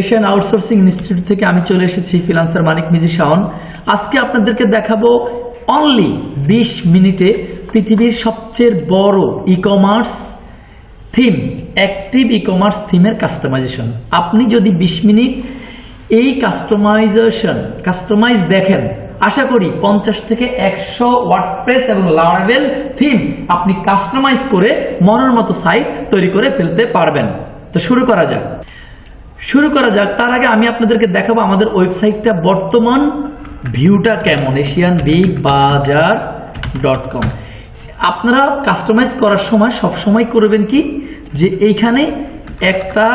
Asian outsourcing institute থেকে আমি চলে এসেছি ফিলান্সার মানিক মিজি শাওন। আজকে আপনাদেরকে দেখাবো অনলি বিশ মিনিটে পৃথিবীর সবচেয়ে বড় e commerce theme active e commerce থিমের কাস্টমাইজেশন আপনি যদি বিশ মিনিট এই কাস্টমাইজেশন কাস্টমাইজ দেখেন, আশা করি পঞ্চাশ থেকে একশো ওয়ার্ডপ্রেস এবং লারাভেল থিম আপনি কাস্টমাইজ করে মনের মতো সাইট তৈরি করে ফেলতে পারবেন। তো শুরু করা যাক। শুরু করা যাক। তার আগে আমি আপনাদেরকে দেখাবো আমাদের ওয়েবসাইটটা বর্তমান ভিউটা কেমন? Asian big bazaar dot com. আপনারা কাস্টমাইজ করার সময় সব সময় করবেন কি? যে এইখানে একটা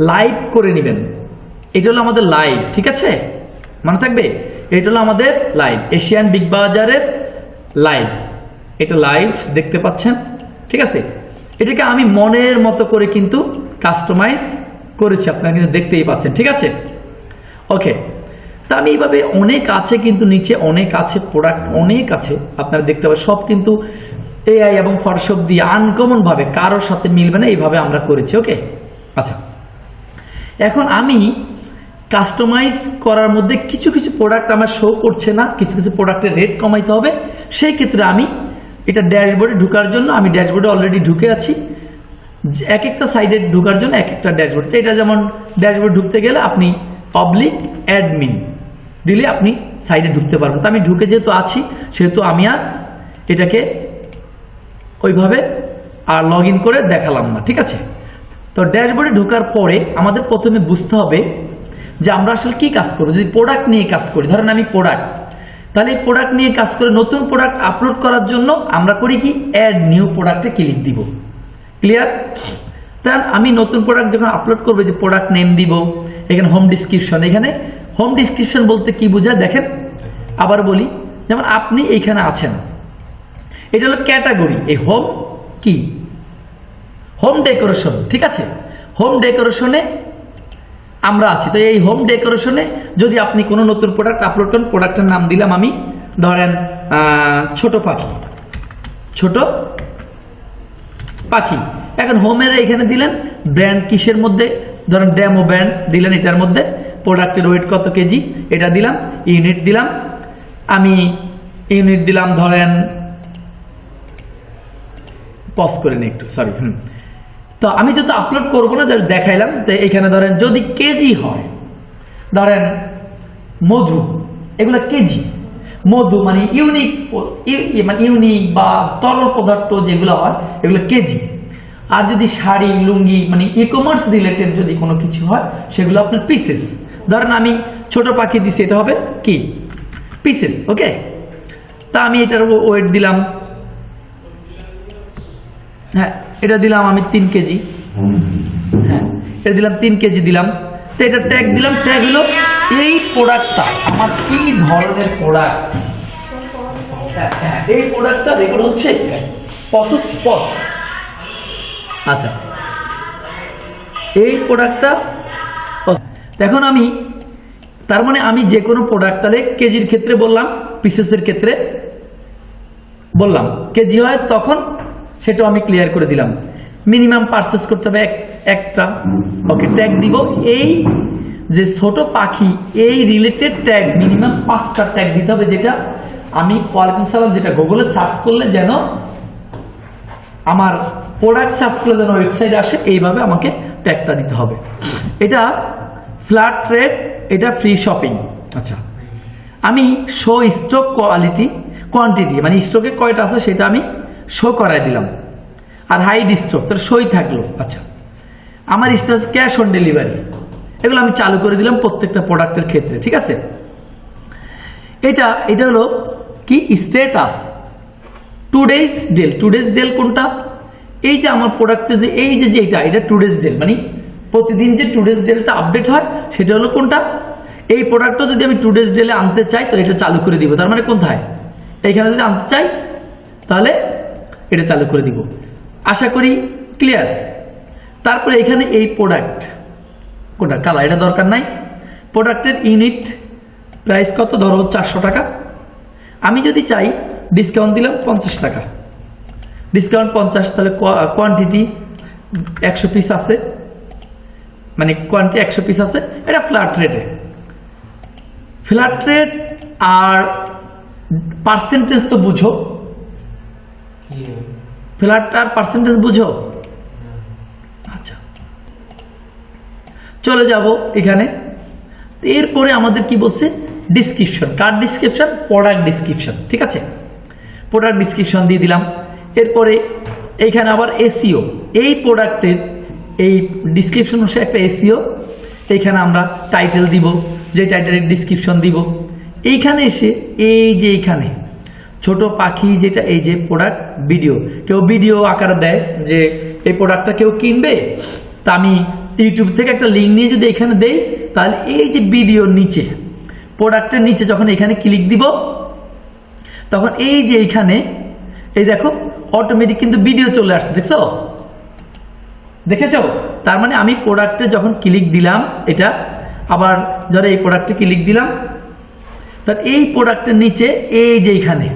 লাইভ করে নেবেন। এটা হলো আমাদের লাইভ, ঠিক আছে? মনে থাকবে? এটা হলো আমাদের লাইভ, এশিয়ান বিগ বাজারের লাইভ। এটা লাইভ দেখতে পাচ্ছেন, ঠিক আছে? এটাকে আমি মনের মতো করে কিন্তু কাস্টমাইজ করেছি, আপনারা কিন্তু দেখতেই পাচ্ছেন, ঠিক আছে? ওকে তা আমি এইভাবে অনেক আছে কিন্তু নিচে অনেক আছে প্রোডাক্ট অনেক আছে, আপনারা দেখতে পাবেন, সব কিন্তু এআই এবং ফটোশপ দিয়ে আনকমন ভাবে কারোর সাথে মিলবে না, এইভাবে আমরা করেছি ওকে আচ্ছা। এখন আমি কাস্টমাইজ করার মধ্যে কিছু কিছু প্রোডাক্ট আমার শো করছে না, কিছু কিছু প্রোডাক্টের রেট কমাইতে হবে, সেই ক্ষেত্রে আমি এটা ড্যাশবোর্ডে ঢোকার জন্য, আমি ড্যাশবোর্ডে অলরেডি ঢুকে আছি। এক একটা সাইডে ঢোকার জন্য এক একটা ড্যাশবোর্ড। এটা যেমন ড্যাশবোর্ড ঢুকতে গেলে আপনি পাবলিক অ্যাডমিন দিলে আপনি সাইডে ঢুকতে পারবেন। তো আমি ঢুকে যেহেতু আছি, সেহেতু আমি আর এটাকে ওইভাবে আর লগ করে দেখালাম না, ঠিক আছে? তো ড্যাশবোর্ডে ঢোকার পরে আমাদের প্রথমে বুঝতে হবে যে আমরা আসলে কি কাজ করব যদি প্রোডাক্ট নিয়ে কাজ করি, ধরেন আমি প্রোডাক্ট তাহলে এই প্রোডাক্ট নিয়ে কাজ করে নতুন প্রোডাক্ট আপলোড করার জন্য আমরা করি কি? অ্যাড নিউ প্রোডাক্টে ক্লিক দিব। ক্লিয়ার তাহলে আমি নতুন প্রোডাক্ট যখন আপলোড করব যে প্রোডাক্ট নেম দিব, এখানে হোম ডিসক্রিপশন এখানে হোম ডিসক্রিপশন বলতে কি বোঝায়? দেখেন, আবার বলি, যেমন আপনি এইখানে আছেন। এটা হলো ক্যাটাগরি এই হোম কি? হোম ডেকোরেশন ঠিক আছে? হোম ডেকোরেশনে আমরা আছি। তো এই হোম ডেকোরেশনে যদি আপনি কোনো নতুন প্রোডাক্ট আপলোড করেন প্রোডাক্টের নাম দিলাম আমি, ধরেন ছোট পাখি। ছোট পাখি। এখন হোমের এখানে দিলেন ব্র্যান্ড কিসের মধ্যে? ধরেন ড্যামো ব্র্যান্ড দিলেন এটার মধ্যে। প্রোডাক্টের ওয়েট কত কেজি? এটা দিলাম ইউনিট দিলাম। আমি ইউনিট দিলাম, ধরেন পজ করে নিই একটু সরি হুম। তো আমি যেহেতু আপলোড করব না জাস্ট দেখাইলাম, তো এখানে ধরেন যদি কেজি হয়, ধরেন মধু, এগুলো কেজি, মধু মানে ইউনিক মানে ইউনিক বা তরল পদার্থ যেগুলো হয়, এগুলো কেজি। আর যদি শাড়ি, লুঙ্গি মানে ই কমার্স রিলেটেড যদি কোনো কিছু হয়, সেগুলো আপনার পিসেস ধরেন আমি ছোট পাখি দিছি, এটা হবে কি? পিসেস ওকে তা আমি এটার ওয়েট দিলাম হ্যাঁ এটা দিলাম আমি তিন কেজি। হ্যাঁ এটা দিলাম তিন কেজি দিলাম। তো এটা ট্যাগ দিলাম ট্যাগ হলো এই প্রোডাক্টটা আমার কি ধরনের প্রোডাক্ট এই প্রোডাক্টটা রেকর্ড হচ্ছে আচ্ছা এই প্রোডাক্টটা এখন আমি, তার মানে আমি যে কোনো প্রোডাক্ট তাহলে কেজির ক্ষেত্রে বললাম পিসেসের ক্ষেত্রে বললাম। কেজি হয় তখন সেটাও আমি ক্লিয়ার করে দিলাম। মিনিমাম পারচেস করতে হবে এক- একটা। ওকে ট্যাগ দিব। এই যে ছোট পাখি এই রিলেটেড ট্যাগ মিনিমাম পাঁচটা ট্যাগ দিতে হবে যেটা আমি ওয়ালাইকুম সালাম যেটা গুগলে সার্চ করলে যেন আমার প্রোডাক্ট সার্চ করলে যেন ওয়েবসাইট আসে এইভাবে আমাকে ট্যাগটা দিতে হবে। এটা ফ্ল্যাট রেট এটা ফ্রি শপিং আচ্ছা। আমি শো স্টক কোয়ালিটি কোয়ান্টিটি মানে স্টকে কয়টা আছে সেটা আমি শো করাই দিলাম। আর হাইড স্টক তার সই থাকল। আচ্ছা আমার স্টেটাস ক্যাশ অন ডেলিভারি এগুলো আমি চালু করে দিলাম প্রত্যেকটা প্রোডাক্টের ক্ষেত্রে, ঠিক আছে? এটা এটা হলো কি? স্ট্যাটাস টু ডেজ ডেল টু ডেজ ডেল কোনটা? এই যে আমার প্রোডাক্টে যে, এই যে যেটা এটা টু ডেজ ডেল মানে প্রতিদিন যে টু ডেজ ডেলটা আপডেট হয়, সেটা হলো কোনটা? এই প্রোডাক্টটা যদি আমি টু ডেজ ডেলে আনতে চাই, তাহলে এটা চালু করে দিব। তার মানে কোথায়? এইখানে যদি আনতে চাই, তাহলে এটা চালু করে দিব। আশা করি ক্লিয়ার তারপরে এখানে এই প্রোডাক্ট কোনটা কালা এটা দরকার নাই। প্রোডাক্টের ইউনিট প্রাইস কত? ধরো চারশো টাকা। আমি যদি চাই ডিসকাউন্ট দিলাম পঞ্চাশ টাকা। ডিসকাউন্ট পঞ্চাশ, তাহলে কোয়ান্টিটি একশো পিস আছে। মানে কোয়ান্টিটি একশো পিস আছে। এটা ফ্ল্যাট রেটে ফ্ল্যাট রেট আর পার্সেন্টেজ তো বুঝো। কি ফ্ল্যাট আর পার্সেন্টেজ বুঝো? আচ্ছা। চলে যাব এখানে। এরপরে আমাদের কি বলছে? ডিসক্রিপশন কার ডিসক্রিপশন প্রোডাক্ট ডিসক্রিপশন ঠিক আছে? প্রোডাক্ট ডিসক্রিপশন দিয়ে দিলাম। এরপরে এইখানে আবার এসিও এই প্রোডাক্টের এই ডিসক্রিপশন হচ্ছে একটা এসিও এইখানে আমরা টাইটেল দিব। যে টাইটেলের ডিসক্রিপশন দিব। এইখানে এসে এই যে এইখানে ছোট পাখি যেটা, এই যে প্রোডাক্ট ভিডিও কেউ ভিডিও আকারে দেয় যে, এই প্রোডাক্টটা কেউ কিনবে? তা আমি ইউটিউব থেকে একটা লিঙ্ক নিয়ে যদি এখানে দেই, তাহলে এই যে ভিডিওর নিচে প্রোডাক্টের নিচে যখন এখানে ক্লিক দিব, তখন এই যে এইখানে এই দেখো অটোমেটিক কিন্তু ভিডিও চলে আসছে, দেখছ? দেখেছ? তার মানে আমি প্রোডাক্টে যখন ক্লিক দিলাম, এটা, আবার ধরো এই প্রোডাক্টে ক্লিক দিলাম তার এই প্রোডাক্টের নিচে, এই যে এইখানে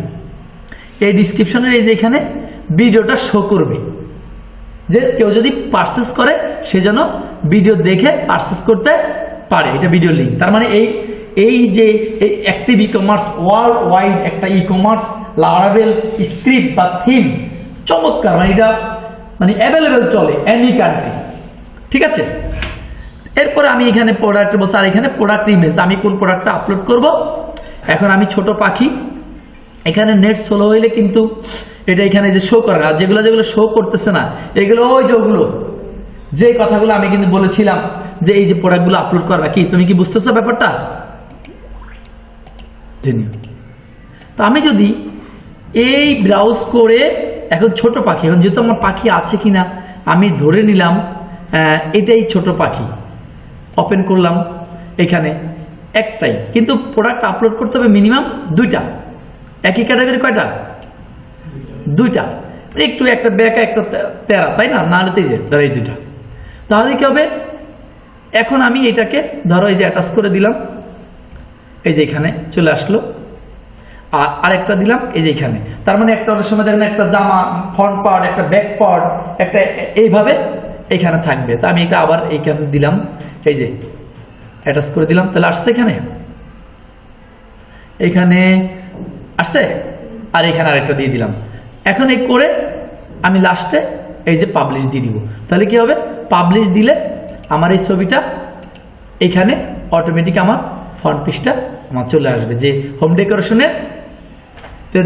এই ডিসক্রিপশনের এই যে এখানে ভিডিওটা শো করবে। যে কেউ যদি পারচেস করে, সে যেন ভিডিও দেখে পারচেস করতে পারে। এটা ভিডিও লিঙ্ক তার মানে এই এই যে এই active e commerce world wide একটা ই কমার্স লারাবেল স্ক্রিপ্ট বা থিম চমৎকার। মানে এটা মানে অ্যাভেলেবেল চলে এনি কান্ট্রি ঠিক আছে? এরপরে আমি এখানে প্রোডাক্ট বলছি, আর এখানে প্রোডাক্ট ইমেজ আমি কোন প্রোডাক্টটা আপলোড করব? এখন আমি ছোট পাখি। এখানে নেট স্লো হইলে কিন্তু এটা এখানে যে শো করে না যেগুলো যেগুলো শো করতেছে না, এগুলো ওই যে ওগুলো। যে কথাগুলো আমি কিন্তু বলেছিলাম যে এই যে প্রোডাক্টগুলো আপলোড করবা কি তুমি কি বুঝতেছো ব্যাপারটা? তো আমি যদি এই ব্রাউজ করে, এখন ছোট পাখি, এখন যেহেতু আমার পাখি আছে কি না আমি ধরে নিলাম এটাই ছোট পাখি। ওপেন করলাম, এখানে একটাই। কিন্তু প্রোডাক্ট আপলোড করতে হবে মিনিমাম দুইটা। একই ক্যাটাগরি কয়টা? দুইটা। একটু একটা ব্যাকা একটা তেরা, তাই না? না হলে যে, ধরো এই দুইটা। তাহলে কি হবে? এখন আমি এটাকে, ধরো এই যে অ্যাটাচ করে দিলাম। এই যে এখানে চলে আসলো। আর আরেকটা দিলাম, এই যে এখানে। তার মানে একটা অনেক সময় দেখেন একটা জামা ফ্রন্ট পার্ট একটা ব্যাক পার্ট একটা এইভাবে এখানে থাকবে। তা আমি এটা আবার এইখানে দিলাম। এই যে অ্যাটাচ করে দিলাম। তাহলে আসছে এখানে। এখানে আসছে আর এখানে আরেকটা দিয়ে দিলাম। এখন এই করে আমি লাস্টে এই যে পাবলিশ দিয়ে দিব। তাহলে কি হবে? পাবলিশ দিলে আমার এই ছবিটা এখানে অটোমেটিক আমার ফ্রন্ট পিসটা আমার চলে আসবে। যে হোম ডেকোরেশনের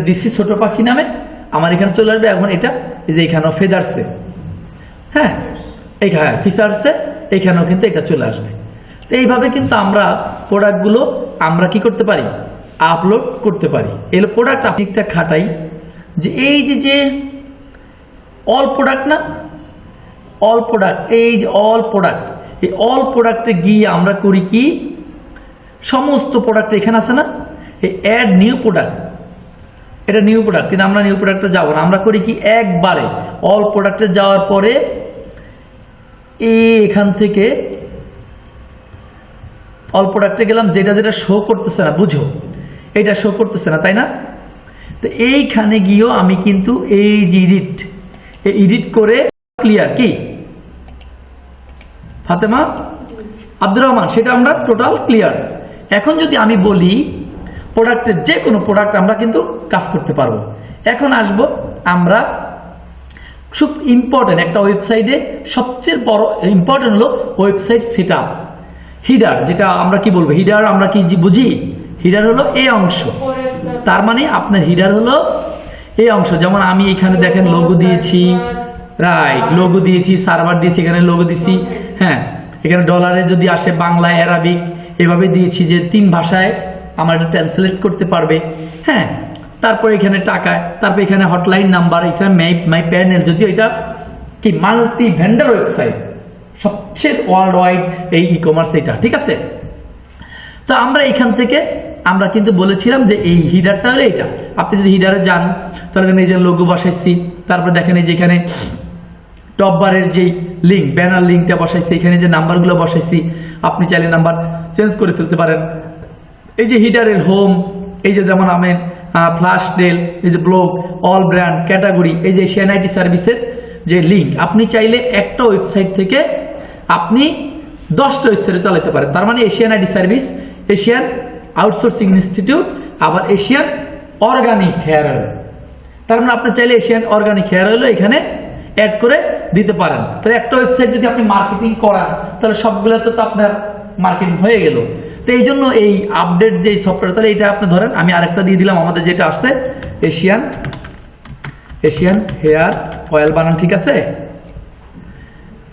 দিচ্ছি ছোট পাখি নামে আমার এখানে চলে আসবে। এখন এটা এই যে এখানেও ফেদারসে হ্যাঁ? এইখানে হ্যাঁ এখানেও কিন্তু এটা চলে আসবে। তো এইভাবে কিন্তু আমরা প্রোডাক্টগুলো আমরা কি করতে পারি? আপলোড করতে পারি। এগুলো প্রোডাক্ট আপনিটা খাটাই যে এই যে যে অল প্রোডাক্ট না অল প্রোডাক্ট এই যে অল প্রোডাক্ট এই অল প্রোডাক্টে গিয়ে আমরা করি কি? সমস্ত প্রোডাক্ট এখানে আছে না? এই অ্যাড নিউ প্রোডাক্ট এটা নিউ প্রোডাক্ট কিন্তু আমরা নিউ প্রোডাক্টে যাব না। আমরা করি কি একবারে। অল প্রোডাক্টে যাওয়ার পরে এই এখান থেকে অল প্রোডাক্টে গেলাম, যেটা যেটা শো করতেছে না, বুঝো? এটা শো করতেছে না, তাই না? তো এইখানে গিয়েও আমি কিন্তু এই যে এডিট এই এডিট করে ক্লিয়ার কি? ফাতেমা, আব্দুর রহমান, সেটা আমরা টোটাল ক্লিয়ার এখন যদি আমি বলি প্রোডাক্টের যে কোনো প্রোডাক্ট আমরা কিন্তু কাজ করতে পারব। এখন আসব আমরা খুব ইম্পর্টেন্ট একটা ওয়েবসাইটে সবচেয়ে বড় ইম্পর্টেন্ট হলো ওয়েবসাইট সেট হিডার যেটা আমরা কি বলব? হিডার আমরা কি বুঝি? হিডার হলো এই অংশ। তার মানে আপনার হিডার হলো এই অংশ। যেমন আমি এখানে দেখেন লোগো দিয়েছি রাইট লোগো দিয়েছি সার্ভার দিয়েছি, এখানে লোগো দিয়েছি হ্যাঁ। এখানে ডলারে যদি আসে বাংলা অ্যারাবিক এভাবে দিয়েছি যে তিন ভাষায় আমার এটা ট্রান্সলেট করতে পারবে হ্যাঁ। তারপর এখানে টাকা, তারপর এখানে হটলাইন নাম্বার এখানে মাই মাই প্যানেল যদি এটা কি মাল্টি ভেন্ডার ওয়েবসাইট সবচেয়ে ওয়ার্ল্ড ওয়াইড এই ই কমার্স এটা, ঠিক আছে? তো আমরা এখান থেকে আমরা কিন্তু বলেছিলাম যে এই হিডারটা হলো এটা। আপনি যদি হিডারে যান, তাহলে এই যে লোগো বসাইছি, তারপরে দেখেন এই যে এখানে টপ বারের যেই লিঙ্ক ব্যানার লিঙ্কটা বসাইছি, এখানে যে নাম্বারগুলো বসাইছি, আপনি চাইলে নাম্বার চেঞ্জ করে ফেলতে পারেন। এই যে হিডারের হোম এই যে যেমন আমি ফ্লাশ ডেল এই যে ব্লগ অল ব্র্যান্ড ক্যাটাগরি এই যে এশিয়ান আইটি সার্ভিসের যে লিঙ্ক আপনি চাইলে একটা ওয়েবসাইট থেকে আপনি দশটা ওয়েবসাইটে চালাতে পারেন। তার মানে Asian ID service Asian outsourcing institute আবার এশিয়ান অর্গানিক হেয়ার অয়েল তার মানে আপনি চাইলে এশিয়ান অর্গানিক হেয়ার অয়েলও এখানে অ্যাড করে দিতে পারেন। তাহলে একটা ওয়েবসাইট যদি আপনি মার্কেটিং করান, তাহলে সবগুলোতে তো আপনার মার্কেটিং হয়ে গেল। তো এই জন্য এই আপডেট যে সফটওয়্যার তাহলে এটা আপনি ধরেন, আমি আরেকটা দিয়ে দিলাম, আমাদের যেটা আসছে এশিয়ান এশিয়ান হেয়ার অয়েল বানান, ঠিক আছে?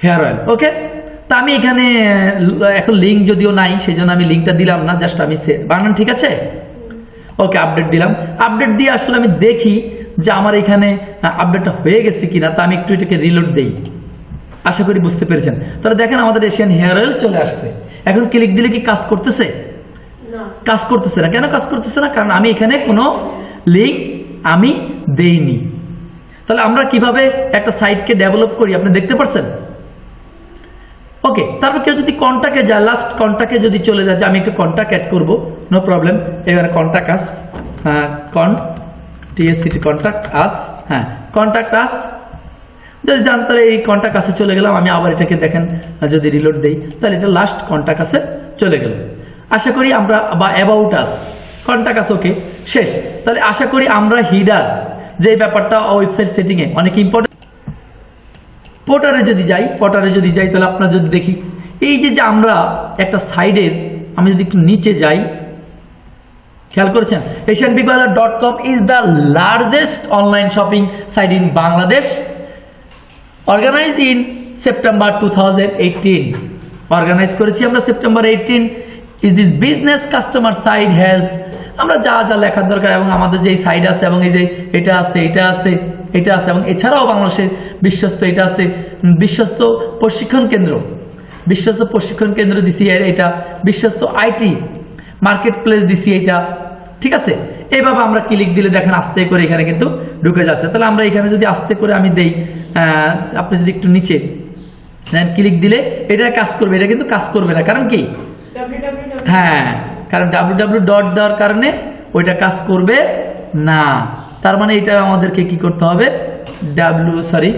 হেয়ার অয়েল ওকে তা আমি এখানে এখন লিঙ্ক যদিও নাই সেই জন্য আমি লিঙ্কটা দিলাম না জাস্ট আমি সে- বানান ঠিক আছে? ওকে আপডেট দিলাম। আপডেট দিয়ে আসলে আমি দেখি যে আমার এখানে আপডেটটা হয়ে গেছে কিনা তা আমি একটু এটাকে রিলোড দেই। আশা করি বুঝতে পেরেছেন। তাহলে দেখেন আমাদের এশিয়ান হেয়ার অয়েল চলে আসছে। এখন ক্লিক দিলে কি কাজ করতেছে? কাজ করতেছে না। কেন কাজ করতেছে না? কারণ আমি এখানে কোনো লিঙ্ক আমি দেইনি। তাহলে আমরা কীভাবে একটা সাইটকে ডেভেলপ করি? আপনি দেখতে পারছেন? ওকে তারপর কেউ যদি কন্ট্যাক্টে যায় লাস্ট কন্ট্যাক্টে যদি চলে যায়, যে আমি একটু কন্ট্যাক্ট অ্যাড করব নো প্রবলেম এবারে কন্ট্যাক্ট আস হ্যাঁ কন টিএসসিটি কন্ট্যাক্ট আস হ্যাঁ কন্ট্যাক্ট আস যদি যান, তাহলে এই কন্ট্যাক্ট কাছে চলে গেলাম, আমি আবার এটাকে দেখেন, যদি রিলোড দেই, তাহলে এটা লাস্ট কন্ট্যাক্ট কাছে চলে গেল। আশা করি আমরা বা অ্যাবাউট আস কন্ট্যাক্ট আস ওকে শেষ। তাহলে আশা করি আমরা হিডার যে ব্যাপারটা ওয়েবসাইট সেটিংয়ে অনেক ইম্পর্টেন্ট পোর্টারে যদি যাই পোর্টারে যদি যাই, তাহলে আপনার যদি দেখি, এই যে যে আমরা একটা সাইডের আমি যদি একটু নিচে যাই, খেয়াল করেছেন? Asian big bazaar dot com is the largest online shopping site in Bangladesh organise in September two thousand organise করেছি আমরা September eighteen is this business customer side has আমরা যা যা লেখার দরকার এবং আমাদের যে সাইড আছে এবং এই যে এটা আছে এটা আছে এটা আছে এবং এছাড়াও বাংলাদেশের বিশ্বস্ত এটা আছে বিশ্বস্ত প্রশিক্ষণ কেন্দ্র বিশ্বস্ত প্রশিক্ষণ কেন্দ্র দিছি এটা বিশ্বস্ত আইটি মার্কেট প্লেস দিছি এটা ঠিক আছে? এইভাবে আমরা ক্লিক দিলে দেখেন আস্তে করে এখানে কিন্তু ঢুকে যাচ্ছে। তাহলে আমরা এখানে যদি আস্তে করে আমি দেই আপনি যদি একটু নিচে ক্লিক দিলে এটা কাজ করবে এটা কিন্তু কাজ করবে না। কারণ কি? হ্যাঁ। কারণ ডাব্লিউ ডাব্লিউ ডট দেওয়ার কারণে ওইটা কাজ করবে না। তার মানে এটা আমাদেরকে কি করতে হবে? W sorry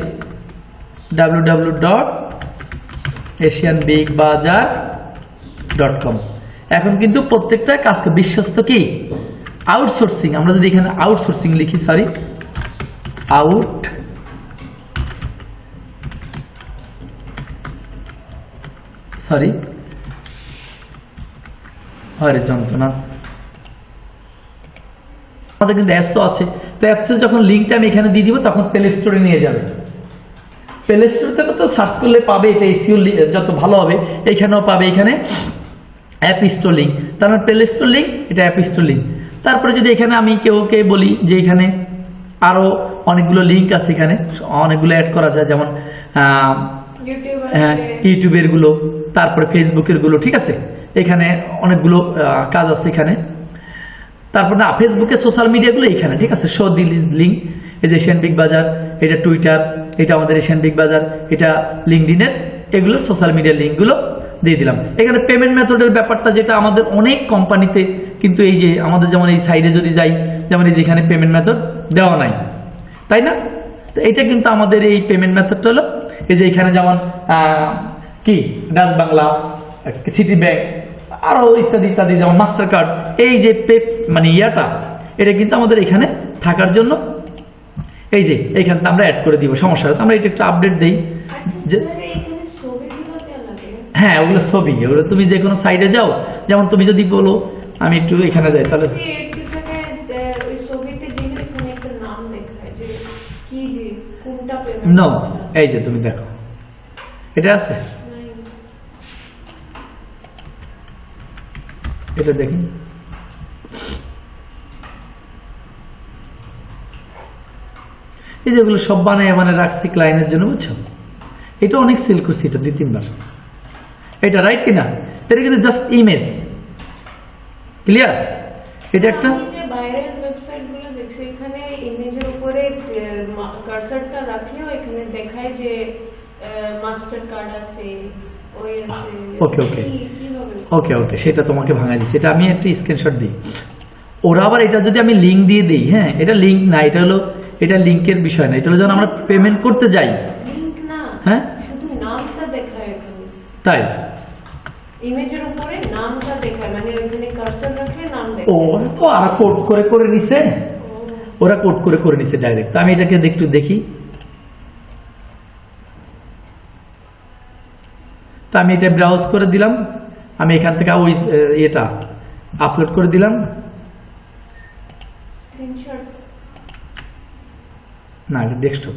W W dot Asian big bazaar dot com এখন কিন্তু প্রত্যেকটা কাজ বিশ্বস্ত কি? আউটসোর্সিং আমরা যদি এখানে আউটসোর্সিং লিখি সরি আউট সরি আরে যন্ত্রণা। আমাদের কিন্তু অ্যাপসও আছে। তো অ্যাপসের যখন লিঙ্কটা আমি এখানে দিয়ে দিব তখন প্লে স্টোরে নিয়ে যাবে। প্লে স্টোর থেকে তো সার্চ করলে পাবে এটা এসিও যত ভালো হবে এইখানেও পাবে এখানে অ্যাপ স্টোর লিঙ্ক তার মানে প্লে স্টোর লিঙ্ক এটা অ্যাপ স্টোর লিঙ্ক তারপরে যদি এখানে আমি কেউ কে বলি যে এখানে আরও অনেকগুলো লিঙ্ক আছে এখানে অনেকগুলো অ্যাড করা যায় যেমন আহ, হ্যাঁ আছে ইউটিউবেরগুলো তারপরে ফেসবুকেরগুলো ঠিক আছে? এখানে অনেকগুলো কাজ আছে এখানে। তারপর না ফেসবুকে সোশ্যাল মিডিয়াগুলো এখানে ঠিক আছে? শো দিল লিঙ্ক এই যে এশিয়ান বিগ বাজার এটা টুইটার এটা আমাদের এশিয়ান বিগ বাজার এটা লিঙ্কডিনের এগুলো সোশ্যাল মিডিয়ার লিঙ্কগুলো দিয়ে দিলাম। এখানে পেমেন্ট মেথডের ব্যাপারটা যেটা আমাদের অনেক কোম্পানিতে কিন্তু এই যে আমাদের যেমন এই সাইডে যদি যাই, যেমন এই যে এখানে পেমেন্ট মেথড দেওয়া নাই। তাই না? তো এটা কিন্তু আমাদের এই পেমেন্ট মেথডটা হলো, এই যে এখানে যেমন কি? ডাচ বাংলা সিটি ব্যাংক আরও ইত্যাদি ইত্যাদি যেমন মাস্টার কার্ড এই যে পে মানে ইয়াটা এটা কিন্তু আমাদের এখানে থাকার জন্য এই যে এইখানটা আমরা অ্যাড করে দিব সমস্যা হলে আমরা এটা একটু আপডেট দিই যে হ্যাঁ ওগুলো ছবি ওগুলো তুমি যে কোনো সাইডে যাও যেমন তুমি যদি বলো আমি একটু এখানে যাই তাহলে নো এই যে তুমি দেখো এটা আছে? এটা দেখি। এই যেগুলো সব বানায় মানে রাখছি ক্লায়েন্টের জন্য, বুঝছ? এটা অনেক সেল করছি এটা দুই, তিনবার। এটা রাইট কিনা? এটা কিন্তু জাস্ট ইমেজ ক্লিয়ার এটা একটা বাইরের দেখছি, এখানে ইমেজের উপরে রাখলেও এখানে দেখায় যে মাস্টার কার্ড আছে ওই আছে Okay, okay. কি- কীভাবে ওকে ওকে সেটা তোমাকে ভাঙা দিচ্ছে। এটা আমি একটা স্ক্রিনশট দিই। ওরা আবার এটা যদি আমি লিঙ্ক দিয়ে দিই হ্যাঁ এটা লিঙ্ক না এটা হলো এটা লিঙ্কের বিষয় না। এটা হলো যখন আমরা পেমেন্ট করতে যাই। হ্যাঁ? তাই? ইমেজের উপরে নামটা দেখায় মানে ওইখানে কার্সার রাখলে নাম দেখায়। ওরা তো আর কোড করে করে নিছে। ওরা কোড করে করে নিছে ডাইরেক্ট তো আমি এটাকে একটু দেখি। তো আমি এটা ব্রাউজ করে দিলাম। আমি এখান থেকে ওই এটা আপলোড করে দিলাম। না এটা ডেস্কটপ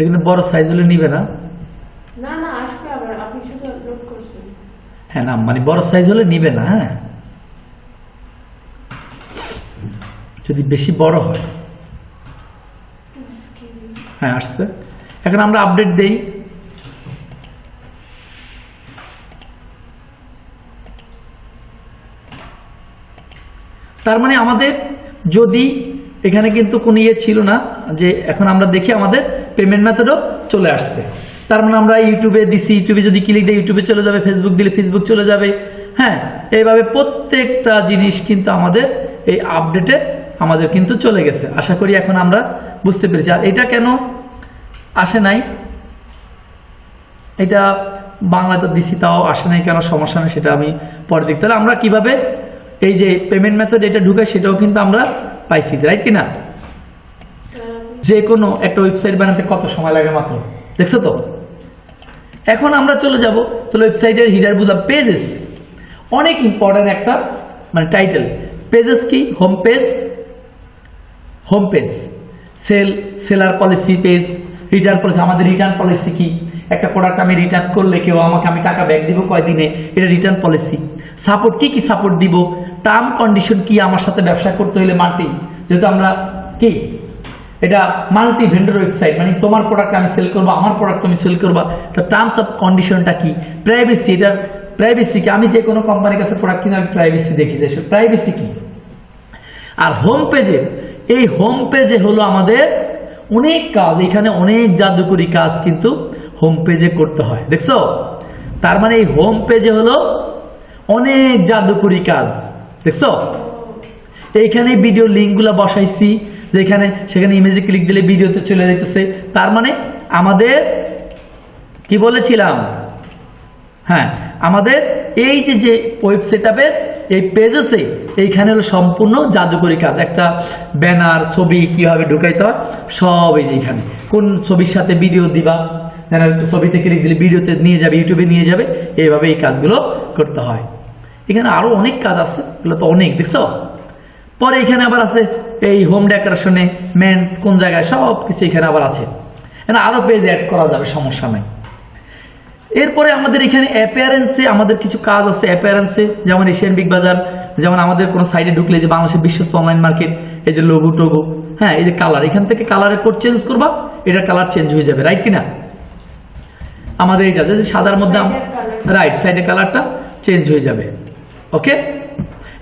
এখানে বড় সাইজ হলে নিবে না। না না আসবে আবার। আপনি শুধু আপলোড করছেন। হ্যাঁ না মানে বড় সাইজ হলে নিবে না হ্যাঁ। যদি বেশি বড় হয়। হ্যাঁ আসছে। এখন আমরা আপডেট দেই। তার মানে আমাদের যদি এখানে কিন্তু কোনো ইয়ে ছিল না, যে এখন আমরা দেখি আমাদের পেমেন্ট মেথডও চলে আসছে। তার মানে আমরা ইউটিউবে দিছি, ইউটিউবে যদি ক্লিক দিই, ইউটিউবে চলে যাবে ফেসবুক দিলে ফেসবুক চলে যাবে। হ্যাঁ এইভাবে প্রত্যেকটা জিনিস কিন্তু আমাদের এই আপডেটে আমাদের কিন্তু চলে গেছে। আশা করি এখন আমরা বুঝতে পেরেছি। আর এটা কেন আসে নাই? এটা বাংলাতে দিছি তাও আসে নাই, কেন সমস্যা নেই সেটা আমি পরে দেখতে তাহলে আমরা কীভাবে এই যে পেমেন্ট মেথড এটা ঢুকে সেটাও কিন্তু আমরা পাইছি রাইট কিনা যে কোনো একটা ওয়েবসাইট বানাতে কত সময় লাগে মাত্র? দেখছ তো? এখন আমরা চলে যাব তাহলে ওয়েবসাইটের হিডার বুঝলাম পেজেস অনেক ইম্পর্ট্যান্ট একটা মানে টাইটেল পেজেস কি? Home page home page sell seller policy page return policy আমাদের রিটার্ন পলিসি কি? একটা প্রোডাক্ট আমি রিটার্ন করলে কেউ আমাকে, আমি টাকা ব্যাক দিব কয়দিনে? এটা রিটার্ন পলিসি সাপোর্ট কি কি সাপোর্ট দিব? টার্ম কন্ডিশন কি? আমার সাথে ব্যবসা করতে হলে মাল্টি যেহেতু আমরা কি? এটা মাল্টি ভেন্ডর ওয়েবসাইট মানে তোমার প্রোডাক্ট আমি সেল করব, আমার প্রোডাক্ট তুমি সেল করবা। তো টার্মস অফ কন্ডিশনটা কি? প্রাইভেসি এটার প্রাইভেসি কি? আমি যে কোনো কোম্পানির কাছে প্রোডাক্ট কিনে, আমি প্রাইভেসি দেখি যে প্রাইভেসি কি? আর হোম পেজে এই হোম পেজে হলো আমাদের অনেক কাজ। এখানে অনেক জাদুকরি কাজ কিন্তু হোম পেজে করতে হয়। দেখছ? তার মানে এই হোম পেজে হলো অনেক জাদুকরি কাজ। দেখছ? এইখানে ভিডিও লিঙ্কগুলো বসাইছি, যেখানে সেখানে ইমেজে ক্লিক দিলে ভিডিওতে চলে যেতেছে তার মানে আমাদের কি বলেছিলাম? হ্যাঁ আমাদের এই যে যে ওয়েবসাইট আপের এই পেজেসে এইখানে হলো সম্পূর্ণ জাদুকরি কাজ। একটা ব্যানার ছবি কীভাবে ঢুকাইতে হয়, সব এই যে এখানে কোন ছবির সাথে ভিডিও দিবা ছবিতে ক্লিক দিলে ভিডিওতে নিয়ে যাবে ইউটিউবে নিয়ে যাবে, এইভাবে এই কাজগুলো করতে হয়। এখানে আরও অনেক কাজ আছে, এগুলো তো অনেক, দেখছ? পরে এখানে আবার আছে এই হোম ডেকোরেশনে মেন্স কোন জায়গায় সব কিছু এখানে আবার আছে। এখানে আরও পেজ অ্যাড করা যাবে, সমস্যা নাই। এরপরে আমাদের এখানে অ্যাপিয়ারেন্সে আমাদের কিছু কাজ আছে অ্যাপিয়ারেন্সে যেমন এশিয়ান বিগ বাজার যেমন আমাদের কোনো সাইডে ঢুকলে যে বাংলাদেশের বিশ্বস্ত অনলাইন মার্কেট এই যে লোগো টোগো হ্যাঁ এই যে কালার এখান থেকে কালারের কোড চেঞ্জ করবা এটার কালার চেঞ্জ হয়ে যাবে রাইট কিনা? আমাদের এটা যে সাদার মধ্যে রাইট সাইডে কালারটা চেঞ্জ হয়ে যাবে ওকে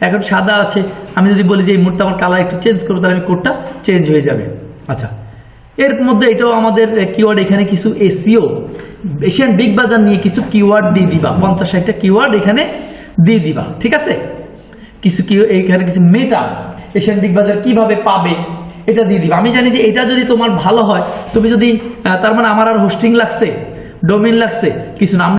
এখন সাদা আছে আমি যদি বলি যে এই মুহূর্তে আমার কালার একটু চেঞ্জ করব তাহলে আমি কোডটা চেঞ্জ হয়ে যাবে। আচ্ছা এর মধ্যে এটাও আমাদের কিওয়ার্ড এখানে কিছু এসিও এশিয়ান বিগ বাজার নিয়ে কিছু কিওয়ার্ড দিয়ে দিবা। পঞ্চাশ ষাটটা কিওয়ার্ড এখানে দিয়ে দিবা, ঠিক আছে? কিছু কি এখানে কিছু মেটা এশিয়ান বিগ বাজার কীভাবে পাবে, এটা দিয়ে দিবা। আমি জানি যে এটা যদি তোমার ভালো হয়, তুমি যদি তার মানে আমার আর হোস্টিং লাগছে ডোমিন লাগছে, কিছু নাম